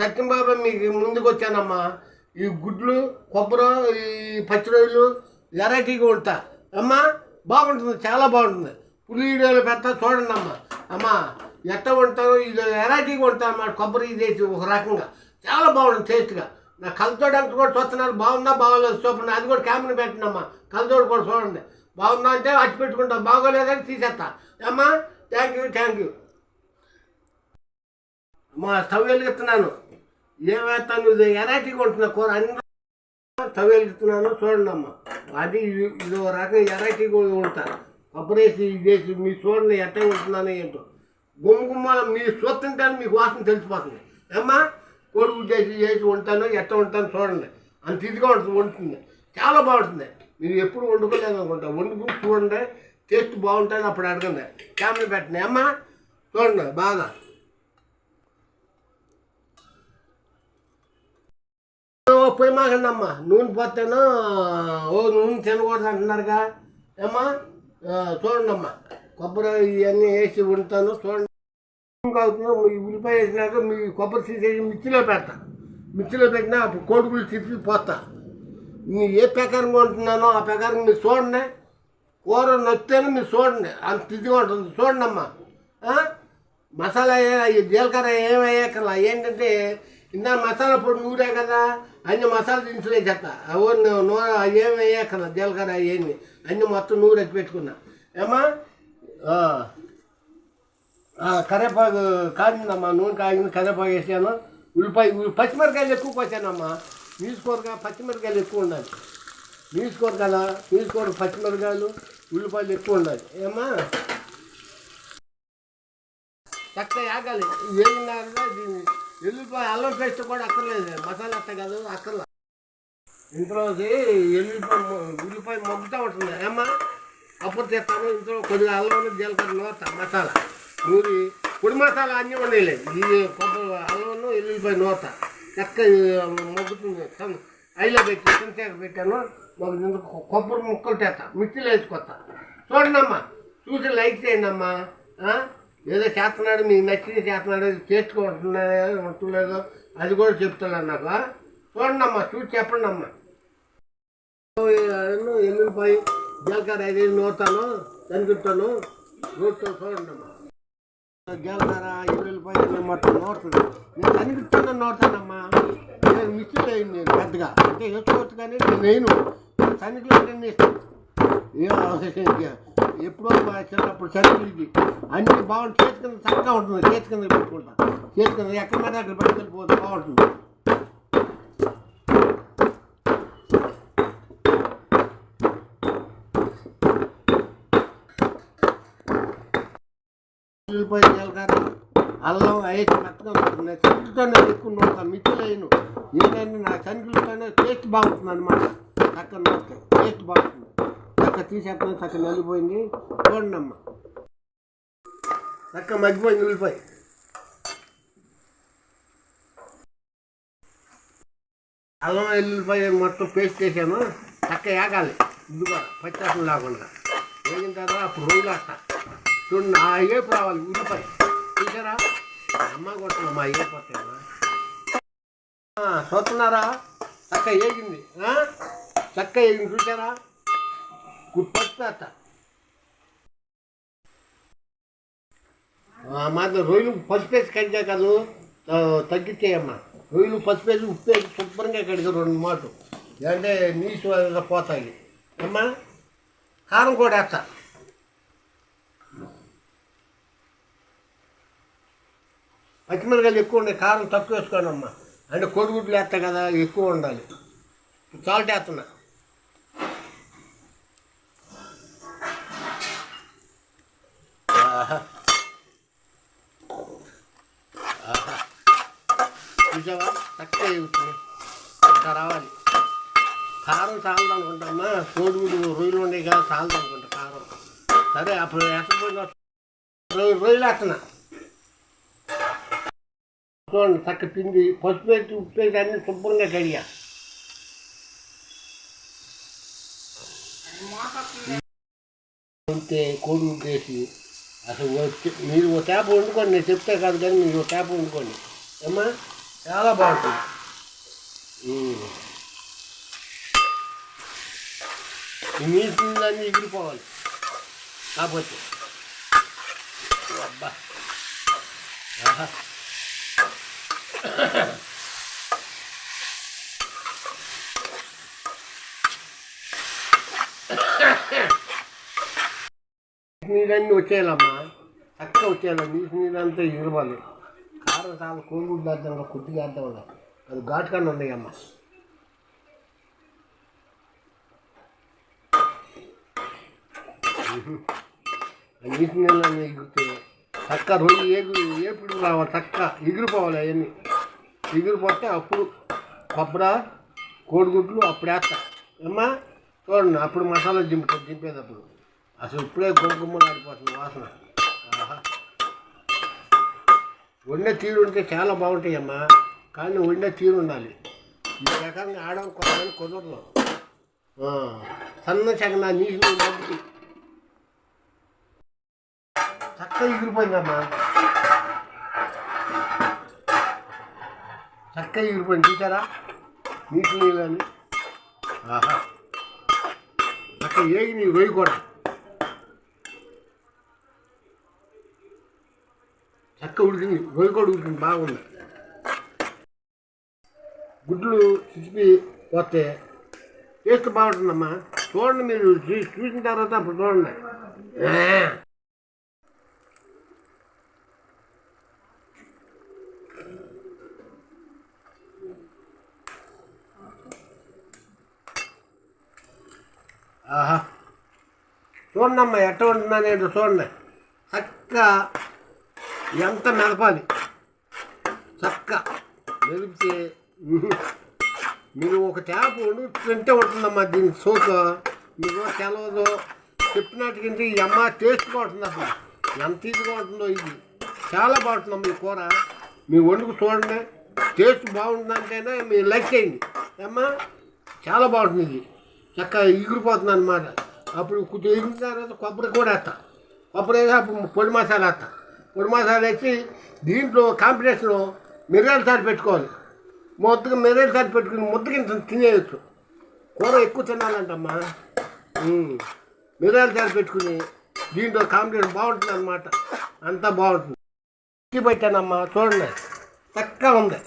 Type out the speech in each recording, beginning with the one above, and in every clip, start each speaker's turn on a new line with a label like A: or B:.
A: సత్యంబాబు మీకు ముందుకు వచ్చానమ్మా ఈ గుడ్లు కొబ్బరి ఈ పచ్చిరొయ్యలు వెరైటీగా ఉంటా. అమ్మా బాగుంటుంది చాలా బాగుంటుంది. పులి వీడియోలు పెడతా చూడండి అమ్మా అమ్మా ఎట్ట ఉంటారో ఇది వెరైటీగా ఉంటా అన్నమాట కొబ్బరి ఇది ఒక రకంగా. చాలా బాగుంటుంది టేస్ట్గా. నా కలతోడు కూడా చూస్తున్నారు. బాగుందా బాగోలేదు చూపండి. అది కూడా కెమెరా పెట్టినమ్మా కలతోడు కూడా చూడండి. బాగుందా అంటే అట్టి పెట్టుకుంటా. బాగోలేదని తీసేస్తా. అమ్మా థ్యాంక్ యూ థ్యాంక్ యూ మా స్టవ్ వెలుగుతున్నాను ఏమేస్తాను ఇది కొంటున్నా ఉంటున్నా కూర అన్ని స్టవ్ చూడండి అమ్మ అది ఇది ఒక రకం ఎరాటి ఉంటా కొబ్బరేసి వేసి ఇది వేసి మీ చూడండి ఎట్ట ఉంటున్నాను ఏంటో. గుమ్మ గుమ్మ మీరు చూస్తుంటే మీకు వాసన తెలిసిపోతుంది. ఏమ్మా? కొడుకు చేసి చేసి ఉంటాను ఎట్ట ఉంటాను చూడండి. అంత ఇదిగా ఉంటుంది వండుతుంది. చాలా బాగుంటుంది. మీరు ఎప్పుడు వండుకోలేదు అనుకుంటా. వండుకుని చూడండి టేస్ట్ బాగుంటుంది అప్పుడు అడగండి. కెమెరా పెట్టండి. అమ్మా చూడండి బాగా ఓ పోయి మాకండి అమ్మా నూనె పోతేనో ఓ నూనె తినకూడదు అంటున్నారుగా. ఏమ్మా? చూడండి అమ్మా కొబ్బరి ఇవన్నీ వేసి ఉంటాను చూడండి. అవుతుందో మీ ఉల్లిపాయ వేసినాక మీ కొబ్బరి తీసేసి మిర్చిలో పెడతా. మిర్చిలో పెట్టినా అప్పుడు కోడుగులు తిప్పి పోతా. నేను ఏ ప్రకారం కొంటున్నానో ఆ ప్రకారం మీరు చూడండి. కూర నొత్తేనే మీరు చూడండి. అంత ఇదిగా ఉంటుంది. చూడండి అమ్మా మసాలా జీలకర్ర ఏమయ్యాకల్లా ఏంటంటే ఇందా మసాలా పొడి నూరే కదా. అన్ని మసాలా దినుసులే చెత్త ఎవరు నూనె ఏమి వేయకల్లా జీలకర్ర అవన్నీ అన్ని మొత్తం నూరు ఎక్కి పెట్టుకున్నా. ఏమా కరేపాకు కరివేపాకు కాగిందమ్మా నూనె కాగింది కరేపాకు వేసాను. ఉల్లిపాయ పచ్చిమిరకాయలు ఎక్కువ పోసానమ్మా నీసుకోరగా పచ్చిమిరకాయలు ఎక్కువ ఉండాలి. నీసుకోర కదా పచ్చిమిరకాయలు ఉల్లిపాయలు ఎక్కువ ఉండాలి. ఏమ్మా? చక్కగా ఆగాలి. ఏమిన్నారుగా దీన్ని? ఎల్లుల్లిపాయ అల్లం పేస్ట్ కూడా అక్కర్లేదు? మసాలా అత్త కాదు అక్కర్లా. ఇంట్లోకి ఎల్లుల్లిపాయ ఉల్లిపాయ మొగ్గుతూ ఉంటుంది. ఏమ్మా అప్పుడు తెస్తాను. ఇంట్లో కొద్దిగా అల్లం జీలకర్ర నూరుతా మసాలా. నూరి పొడి మసాలా అన్నీ ఉండేలేదు ఈ కొబ్బరి అల్లం ఎల్లుల్లిపాయ నూత. చక్క మొగ్గుతుంది. ఐలో పెట్టి చింతేక పెట్టాను. మొగ్గుతుంది కొబ్బరి ముక్కలు తెస్తా. మిర్చిలో వేసుకొస్తా చూడండి అమ్మా చూసి లైక్ చేయండి అమ్మా ఏదో చేస్తున్నాడు మీకు నచ్చింది చేస్తున్నాడు చేసుకుంటున్నాడు ఉంటలేదో అది కూడా చెప్తున్నాను నాకు చూడండి అమ్మా చూసి చెప్పండి అమ్మా ఎన్నో ఎల్లుల్లిపాయ జీలకర్ర ఐదు నూరుతాను కనిపిస్తాను నూరుతాను చూడండి అమ్మా జీలకర్ర ఎల్లుల్లిపాయ పోయి మొత్తం నూరుతుంది నేను కనిపిస్తున్నా నూరుతానమ్మా. నేను మిస్టేక్ అయింది నేను పెద్దగా. అంటే వేసుకోవచ్చు కానీ నేను వేయను. సన్నిధిలో నేను ఇస్తాను ఎప్పుడో మా చిన్నప్పుడు చదివింది అన్ని బాగుంటుంది చేతి కింద చక్కగా ఉంటుంది. చేతి కింద పెట్టుకుంటా. చేతి కింద ఎక్కడ మీద అక్కడ పట్టుకెళ్ళిపోతుంది బాగుంటుంది. అల్లం వేసి మెత్తగా ఉంటుంది. చెట్టుతో ఎక్కువ నూరుతాను మిర్చిలో వేయను ఏంటంటే నా శనగలతోనే టేస్ట్ బాగుంటుంది అనమాట చక్కగా నూరుతాయి టేస్ట్ బాగుంటుంది. చక్క తీసేస్తాను చక్క నలిపోయింది చూడండి అమ్మ చక్క మగ్గిపోయింది ఉల్లిపాయ. అల్లం ఎల్లుల్లిపాయ మొత్తం పేస్ట్ చేశాను. చక్క ఏగాలి. ఇది కూడా పచ్చాసం లేకుండా. వేగిన తర్వాత అప్పుడు రోజులు అట్ట చూడండి ఆ ఏపు రావాలి ఉల్లిపాయ. చూసారా? అమ్మ కొట్టమ్మా మా ఏ చూస్తున్నారా? చక్క ఏగింది. ఆ? చక్క ఏగింది చూసారా? గుర్తొస్తా మాత్రం రొయ్యలు పసిపేసి కడిగా కాదు తగ్గించేయమ్మా రొయ్యలు పసిపేసి ఉప్పు వేసి శుభ్రంగా కడిగా రెండు మాటలు. అంటే నీసు పోతాయి. అమ్మా కారం కూడా వేస్తా. పచ్చిమిరకాయలు ఎక్కువ ఉండే కారం తక్కువ వేసుకోండి అమ్మా అంటే కోడిగుడ్లు వేస్తా కదా ఎక్కువ ఉండాలి. సాల్ట్ వేస్తున్నా. ఆహా. ఆహా. చూసావా? చక్కగా ఎగుతుంది ఇంకా రావాలి. కారం చాలదు అనుకుంటామ్మా కోడిగుడ్డు రొయ్యలు ఉండే కదా చాలదు అనుకుంటా కారం. సరే అప్పుడు వేసపోయిన రొయ్య రొయ్యలు వేస్తున్నా. చూడండి చక్క పిండి పసుపు వేసి ఉప్పు వేసి అన్నీ శుభ్రంగా కడిగా. ఉంటే కోడి వేసి. అసలు మీరు ఓ ట్యాప్ వండుకోండి నేను చెప్తే కాదు కానీ మీరు ఓ ట్యాప్ వండుకోండి. ఏమ్మా? చాలా బాగుంటుంది. మీ ఈ నీళ్ళన్నీ ఎగిరిపోవాలి. కాకపోతే. అబ్బా. ఆహా. నీళ్ళన్నీ వచ్చేయాలమ్మా. వచ్చేయాలి నీటి నీళ్ళంతా ఎగిరిపోవాలి కారం చాలా కోడిగుడ్లు వేద్దాం కుట్టిగా వేద్దాం అది ఘాటు కన్నా ఉన్నాయమ్మా ఆ నీటి నీళ్ళన్నీ ఎగిరితే చక్క రొయ్యి ఏగు ఏపుడు రావాలి చక్క. ఎగిరిపోవాలి అవన్నీ. ఎగిరిపోతే అప్పుడు కొబ్బరి కోడిగుడ్లు అప్పుడు వేస్తా. అమ్మా చూడండి అప్పుడు మసాలా దింపు దింపేటప్పుడు అసలు ఇప్పుడే గుమ్మగుమ్మలు ఆడిపోతుంది వాసన. ఆహా. వండే తీరు ఉంటే చాలా బాగుంటాయి అమ్మా కానీ వండే తీరు ఉండాలి. ఈ రకంగా ఆడడం కొంతమంది కుదరదు. సన్న చక్కన నీటి మగ్గుకి చక్కగా ఎగిరిపోయిందమ్మా. చక్కగా ఎగిరిపోయింది చూసారా? నీటి నీళ్ళని. ఆహా. చక్కగా ఏగి నీ రొయ్యి కూడా చక్క ఉడికింది రొయ్యి కూడా ఉడికింది బాగుంది. గుడ్లు చిచిపి పోతే టేస్ట్ బాగుంటుందమ్మా. చూడండి మీరు చూ- చూసిన తర్వాత అప్పుడు చూడండి. ఆహా. చూడండి అమ్మా ఎట్ట ఉంటుందని ఏంటో చూడండి. చక్క ఎంత మెదపాలి చక్క మెదిపితే మీరు ఒక ట్యాప్ వండు తింటే ఉంటుందమ్మా దీని సోక మీకు తెలవదు. చెప్పినట్టుకంటే ఈ అమ్మ టేస్ట్ బాగుంటుంది అసలు ఎంత ఇదిగా ఉంటుందో ఇది. చాలా బాగుంటుందమ్మా ఈ కూర. మీ వండుకు చూడండి. టేస్ట్ బాగుంటుందంటేనే మీరు లైక్ చేయండి. అమ్మా చాలా బాగుంటుంది ఇది. చక్కగా ఎగిరిపోతుంది అనమాట అప్పుడు కొద్దిగా ఎగిరిన తర్వాత కొబ్బరి కూడా వేస్తా. కొబ్బరి వేసి అప్పుడు పొడి మసాలా వేస్తా. పొడి మసాలా వేసి దీంట్లో కాంబినేషన్ మిరియాల సారి పెట్టుకోవాలి. ముద్దగా మిరియాల సారి పెట్టుకుని ముద్దకి ఇంత తినేయచ్చు. కూర ఎక్కువ తినాలంటమ్మా. మిరియాల సారి పెట్టుకుని దీంట్లో కాంబినేషన్ బాగుంటుంది అనమాట అంతా బాగుంటుంది. ఇచ్చి పెట్టానమ్మా చూడండి. చక్కగా ఉంది.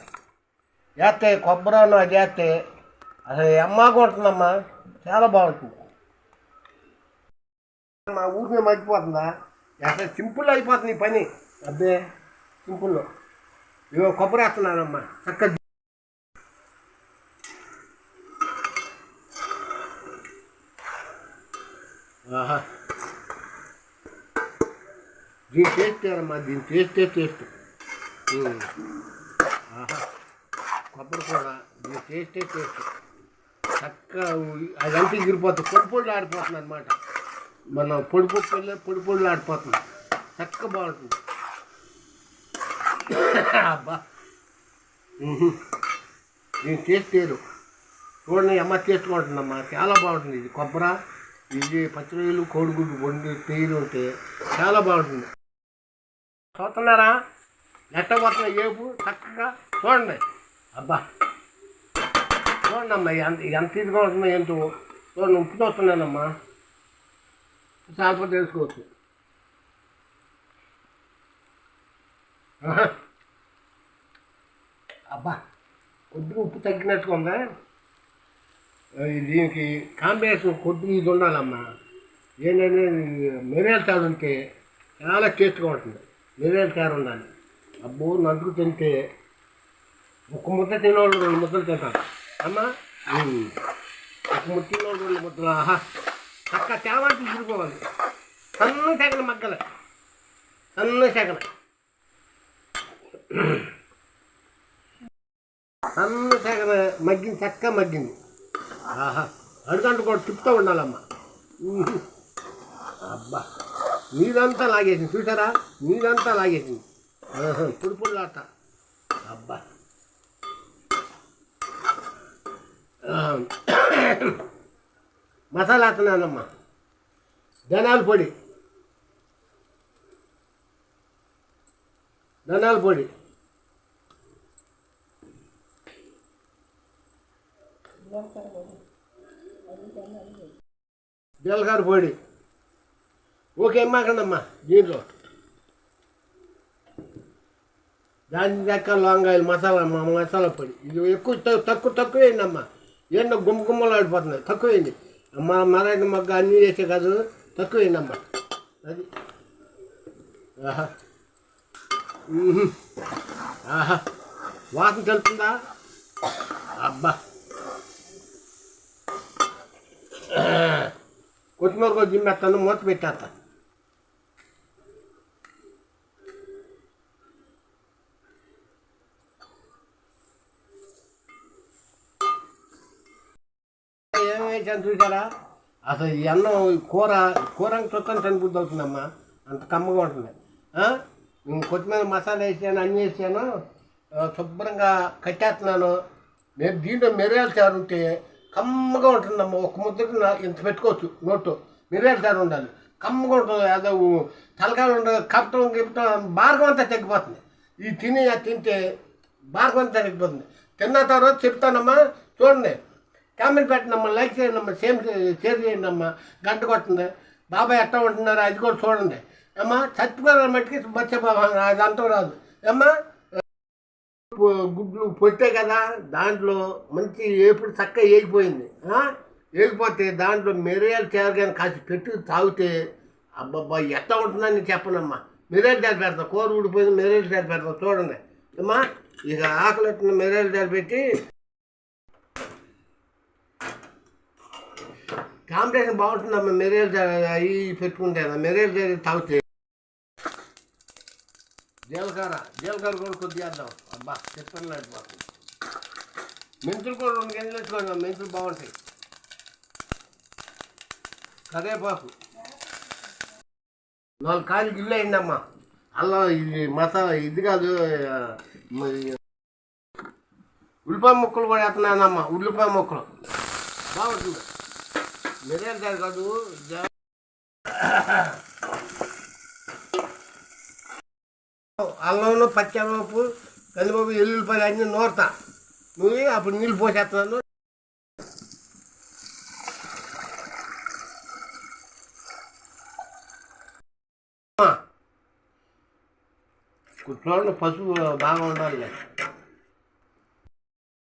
A: చేస్తే కొబ్బరి అన్నం అది వేస్తే అసలు అమ్మగా ఉంటుందమ్మా. చాలా బాగుంటుంది. మా ఊరిని మర్చిపోతుందా? అసలు సింపుల్ అయిపోతుంది ఈ పని. అబ్బే సింపుల్లో ఇవో కొబ్బరి వేస్తున్నానమ్మా చక్కగా ఆహా. దీని టేస్ట్ అమ్మా దీని టేస్టే టేస్ట్. ఆహా. కొబ్బరి కూడా దీని టేస్టే టేస్ట్. చక్కగా అదంతా ఎగిరిపోతుంది పొడి పొడి ఆడిపోతుంది అనమాట మన పొడి పొడి పొడి పొడి ఆడిపోతుంది చక్కగా బాగుంటుంది. అబ్బా. దీని టేస్ట్ లేదు చూడండి అమ్మ టేస్ట్ చాలా బాగుంటుంది ఇది. కొబ్బరి ఇది పచ్చిరొయ్యలు కోడిగుడ్డు వండి తీరు ఉంటే చాలా బాగుంటుంది. చూస్తున్నారా? నెట్ట కొత్త ఏపు? చక్కగా చూడండి. అబ్బా. చూడండి అమ్మా ఎంత ఎంత ఇదిగా ఉంటుందో ఏంటో. చూడండి ఉప్పు చూస్తున్నానమ్మా చాలా తెలుసుకోవచ్చు. అబ్బా కొద్దిగా ఉప్పు తగ్గినట్టుగా ఉందా దీనికి కాంబినేషన్ కొద్దిగా ఇది ఉండాలమ్మా. ఏంటంటే మిరియాల చారు ఉంటే చాలా టేస్ట్గా ఉంటుంది. మిరియాల చారు ఉండాలి. అబ్బో నలుగురు తింటే ఒక ముద్ద తినేవాళ్ళు రెండు ముద్దలు తింటారు. అమ్మా ఒక ముద్ద తినేవాళ్ళు రెండు ముద్దలు ఆహా. చక్క తేవాటి తిరిగిపోవాలి సన్న సెగన మగ్గల. సన్న సెగన సన్న సెగన మగ్గింది చక్క మగ్గింది. ఆహా అడుగంట కూడా తిప్పుతూ ఉండాలమ్మా. అబ్బా నీదంతా లాగేసింది. చూసారా నీదంతా లాగేసింది. ఆహా, పుడి లాట అబ్బా. ఆ, మసాలా వేస్తున్నానమ్మా ధనాల పొడి. ధనాల పొడి. జీలకర్ర పొడి. ఓకే మాకండమ్మా దీంట్లో. దాని చెక్క లవంగాయలు మసాలా మసాలా పొడి. ఇది ఎక్కువ తక్కువ తక్కువ వేయండి అమ్మా ఏంటో గుమ్మ గుమ్మలు ఆడిపోతున్నాయి తక్కువ వేయండి మా మరైన మొగ్గ అన్నీ చేసే కాదు తక్కువ అది. ఆహా. ఆహా. వాసన తెలుస్తుందా అబ్బా. కొత్తిమీర కూడా జిమ్మేస్తాను మూత పెట్టేస్తాను ఏం చూసారా అసలు ఈ అన్నం ఈ కూర కూర చూస్తాను చనిపోద్ది అవుతుందమ్మా. అంత కమ్మగా ఉంటుంది. కొత్తిమీర మసాలా వేసాను అన్నీ వేసాను. శుభ్రంగా కట్టేస్తున్నాను. మేము దీంట్లో మిరియాలు చారు ఉంటే కమ్మగా ఉంటుందమ్మా. ఒక ముద్దకి ఇంత పెట్టుకోవచ్చు నోట్. మిరియాలు చారు ఉండాలి. కమ్మగా ఉంటుంది. అదో తలకాయ ఉండదు కప్పటం గిప్పటం భార్గం అంతా తగ్గిపోతుంది ఈ తిని అది తింటే భార్గం అంతా తగ్గిపోతుంది తిన్న తర్వాత చెప్తానమ్మా. చూడండి. కామెంట్ పెట్టండమ్మా లైక్ చేయండి అమ్మా సేమ్ షేర్ చేయండి అమ్మా. గంట కొట్టింది బాబాయ్ ఎట్లా ఉంటున్నారు అది కూడా చూడండి. అమ్మా చచ్చిపోయిన మట్టికి మత్స్యభావం అది అంతం రాదు. అమ్మా గుడ్లు పొట్టే కదా దాంట్లో మంచి ఏపుడు చక్కగా ఏగిపోయింది. వేగిపోతే ఏగిపోతే దాంట్లో మిరియాలు చేరగానే కాసి పెట్టి తాగితే అబ్బబ్బా ఎట్లా ఉంటుందని చెప్పనమ్మా మిరియాలు చారు పెడతాం కూర ఊడిపోయింది మిరియాలు చారు పెడతాం చూడండి. అమ్మా ఇక ఆకలి ఎట్టిన మిరియాలు చారు పెట్టి కాంపిటీషన్ బాగుంటుందమ్మా మెరేజ్ అవి పెట్టుకుంటే మెరేజ్ చారు జీలకర్ర జీలకర్ర కూడా కొద్దిగా వేద్దాం. అబ్బా చెప్పండి పోతుంది మెంతులు కూడా రెండు గింజలు వేసుకోండి మెంతులు బాగుంటాయి. కరేపాకు నాలుగు కాయలు గిల్లు అయిందమ్మా. అల్లం ఇది మసాలా ఇది కాదు మరి ఉల్లిపాయ ముక్కలు కూడా వేస్తున్నానమ్మా ఉల్లిపాయ ముక్కలు. బాగుంటుంది. మిరియాలు కాదు కాదు? జా- అల్లంలో పచ్చనపప్పు కందిపప్పు ఎల్లుల్లిపాయలు అన్నీ నూరతా. నువ్వు అప్పుడు నీళ్ళు పోసేస్తున్నాను. అమ్మా, చూడండి పసుపు బాగా ఉండాలి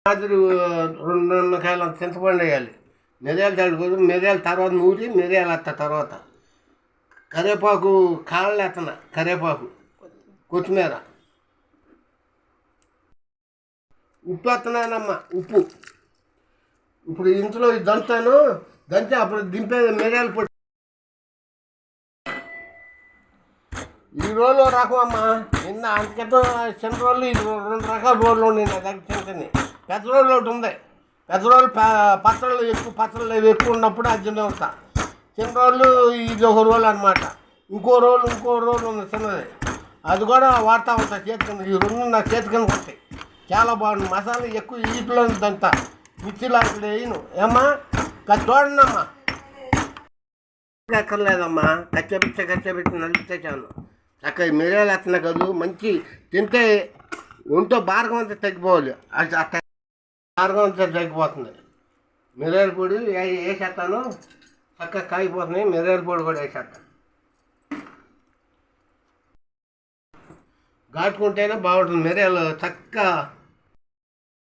A: రాత్రి రెండు రెండు కాయలు అంత చింతపండు వేయాలి. మిరియాలు తడుకోదు మిరియాల తర్వాత నూరి మిరియాలు వేస్తా తర్వాత. కరివేపాకు కాళ్ళు ఎత్తన కరివేపాకు కొత్తిమీర. ఉప్పు వేస్తున్నానమ్మా ఉప్పు. ఇప్పుడు ఇంట్లో దంచాను దంతాను దంచి అప్పుడు దింపేది మిరియాలు పొడి. ఈ రోజులో రకం అమ్మా నిన్న అంతకితం చిన్న రోజులు రెండు రకాల రోడ్లు ఉన్నాయి నా దగ్గర చిన్న పెద్ద రోజులు ఒకటి ఉంది. పెద్ద రోజులు పత్రాలు ఎక్కువ పత్రాలు ఎక్కువ ఉన్నప్పుడు అది ఉంటా చిన్న రోజులు ఇది ఒక రోజు అనమాట ఇంకో రోజు ఇంకో రోజు ఉంది చిన్నది అది కూడా వాడతా ఉంటా చేతి కింద. ఈ రెండు నా చేతి కింద ఉంటాయి చాలా బాగుంది. మసాలా ఎక్కువ వీటిలో ఉందంతా మిర్చిలో అక్కడ వేయను. ఏమ్మా? కాస్త చూడండి అమ్మా ఎక్కర్లేదమ్మా కచ్చపిచ్చ కచ్చపిచ్చ నలిపితే చాను చక్కగా మిరియాలు వేస్తున్నా కాదు. మంచి తింటే ఒంటో భారగం అంతా తగ్గిపోవాలి. అది మార్గం అంతా తగ్గిపోతుంది. మిరియాల పొడి వేసేస్తాను చక్కగా కాగిపోతున్నాయి మిరియాల పొడి కూడా వేసేస్తాను ఘాటుకుంటేనే బాగుంటుంది. మిరియాలు చక్కగా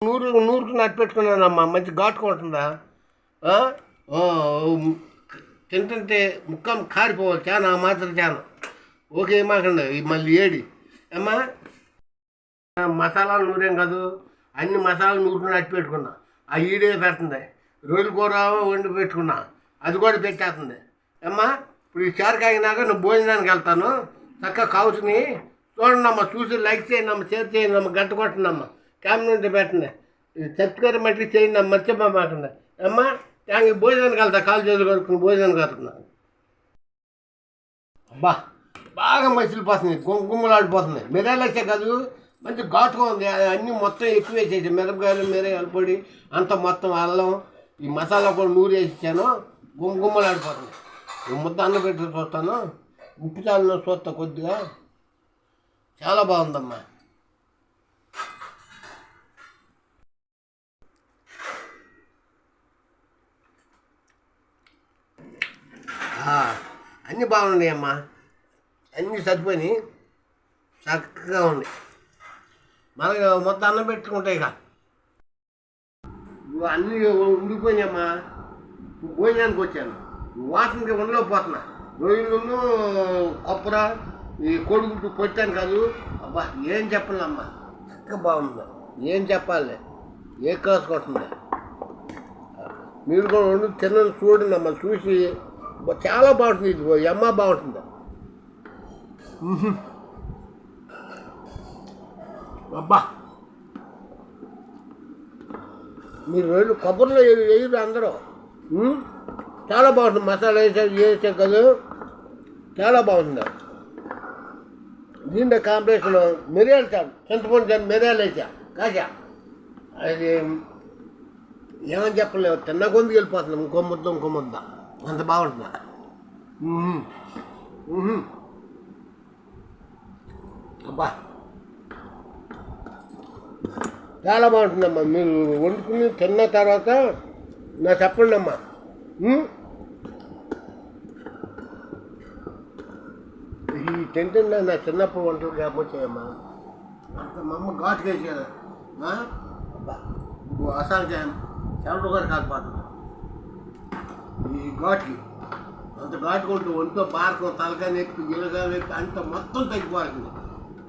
A: నూరు నూరుకు నట్టు పెట్టుకున్నానమ్మా మంచి ఘాటుగా ఉంటుందా? తింటుంటే ముక్కం కారిపోవాలి చాలా మాత్రం చాలా ఓకే మాకండి? మళ్ళీ ఏడి. అమ్మా మసాలా నూరేం కాదు. అన్ని మసాలాలు నూరుకుని అట్టి పెట్టుకున్నా. ఆ ఈడే పెడుతుంది. రొయ్యల కూర వండి పెట్టుకున్నా. అది కూడా పెట్టేస్తుంది. అమ్మా ఇప్పుడు ఈ చారు ఆగినాక నువ్వు భోజనానికి వెళ్తాను. చక్కగా కావుచుని చూడండి అమ్మా చూసి లైక్ చేయండి అమ్మ షేర్ చేయండి అమ్మ గంట కొట్టండి అమ్మ కామెంట్ పెట్టండి. సబ్స్క్రైబ్ మట్టి చేయండి అమ్మ మర్చిపోమాకండి అమ్మా ట్యాంక్ భోజనానికి వెళ్తా. కాలు చేతులు కడుక్కుని భోజనానికి వెళ్తున్నాను అబ్బా బాగా మసిలిపోతుంది. గుమ్మ గుమ్మలాడిపోతుంది. మిరియాలు వేసే కాదు. మంచి ఘాటుగా ఉంది. అన్నీ మొత్తం ఎక్కువ వేసేసాను మిరపకాయలు మిరపకాయల పొడి అంత మొత్తం అల్లం ఈ మసాలా కూడా నూరు వేసేసాను గుమ్మ ఈ ముద్ద అన్న పెట్టి చూస్తాను. ఉప్పు చాలను చూస్తా కొద్దిగా. చాలా బాగుందమ్మా. అన్నీ బాగున్నాయమ్మా. అన్నీ సరిపోయినాయి. చక్కగా ఉన్నాయి. మనకి మొత్తం అన్నం పెట్టుకుంటాయి ఇక. అన్నీ ఉడిపోయినాయమ్మా. భోజనానికి వచ్చాను. వాసనకి ఉండలో పోతున్నా రొయ్యలను కొప్పర ఈ కొడుకు పొట్టాను కాదు. అబ్బా ఏం చెప్పాలమ్మా. చక్కగా బాగుంది. ఏం చెప్పాలి? ఏ క్లాస్ కొట్టింది మీరు కూడా ఉండి తిన్నది చూడండి అమ్మ చూసి. చాలా బాగుంటుంది. ఇది అమ్మ బాగుంటుంది. అబ్బా. మీరు రోజు కొబ్బరిలో వేయరు అందరూ? చాలా బాగుంటుంది మసాలా వేసే వేసే కదా చాలా బాగుంది. దీంట్లో కాంబినేషన్ మిరియాలు చాలు చింతపండు చాలు మిరియాలు వేసా. కాసా. అది ఏమని చెప్పలేవు. తిన్న కొందుకు వెళ్ళిపోతున్నాం ఇంకో ముద్ద ఇంకో ముద్ద. అంత బాగుంటుంది. అబ్బా. చాలా బాగుంటుందమ్మా. మీరు వండుకుని తిన్న తర్వాత నా చెప్పండి అమ్మా ఈ తింటుండే నా చిన్నప్పుడు వంటలు కాకపోతాయమ్మా అంత మా అమ్మ ఘాటు వేసేది అబ్బా అసాధ్యం చెమట గారు కాకపోతుంది ఈ ఘాటుకి అంత ఘాటు కొంటూ ఒంట్లో పారకం తలకాయ నొప్పి గిలగా నొప్పి అంత మొత్తం తగ్గిపోతుంది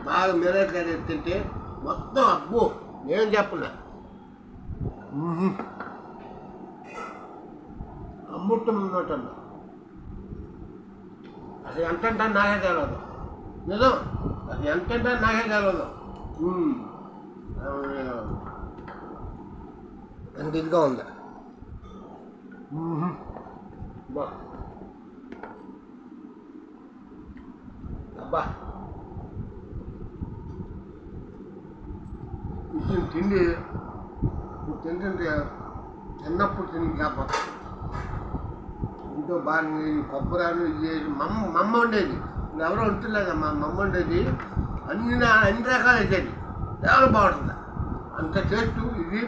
A: బాగా మిరగాయ తింటే మొత్తం అబ్బో. ఏం చెప్పలే? అమ్ముట్టం ఉన్నట్టు అసలు ఎంత అంటే నాకే తెలియదు నిజం? అది ఎంత అంటే నాకే తెలియదు. అంత ఇదిగా ఉంది. బా. అబ్బా. ఇచ్చిన తిండి ఇప్పుడు తింటుంటే చిన్నప్పుడు తిని జ్ఞాపకం. ఇంట్లో బాగా కొబ్బరాలు ఇది మమ్మ మమ్మ ఉండేది ఎవరో ఉంటలేదు మా మమ్మ ఉండేది అన్ని అన్ని రకాలు వేసేది. చాలా బాగుంటుంది. అంత టేస్ట్ ఇది.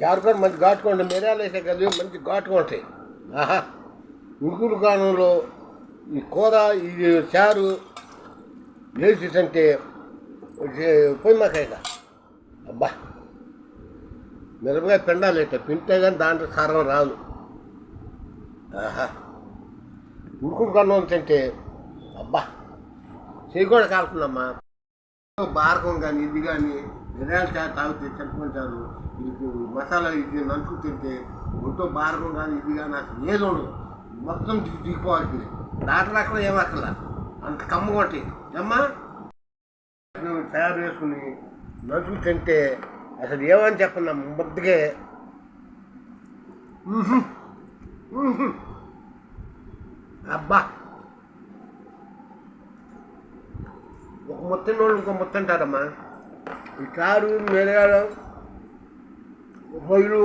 A: చారుకొని మంచి ఘాటుగా ఉంటాయి మిరియాలు వేసే కదా మంచి ఘాటుగా ఉంటాయి. ఆహా. ఉడుకుడు కాలంలో ఈ కూర ఇది చారు వేసి తింటే అబ్బా! మిరపకాయ పిండాలేట పింటే కానీ దాంట్లో సారం రాదు. ఆహా! ఉడుకుడు కాలంలో తింటే అబ్బా! చేయకూడ కూడా కాలుతుందమ్మా. బారకం కానీ ఇది కానీ మిరియాల చారు తాగితే చనిపోతారు ఇది మసాలా ఇది నలుపు తింటే ఒంటో బారకం కానీ ఇది కానీ అసలు ఏది ఉండదు. మొత్తం దిగి దిగిపోవాలి డాక్టర్ అక్కడ ఏమక్కల అంత కమ్మగా ఉంటాయి అమ్మా నువ్వు తయారు చేసుకుని నంచుకు తింటే అసలు ఏమని చెప్పన్నా ముద్దకే అబ్బా. ఒక మొత్తం వాళ్ళు ఇంకో మొత్తం అంటారమ్మా ఈ కారు మెరగాడు రొయ్యలు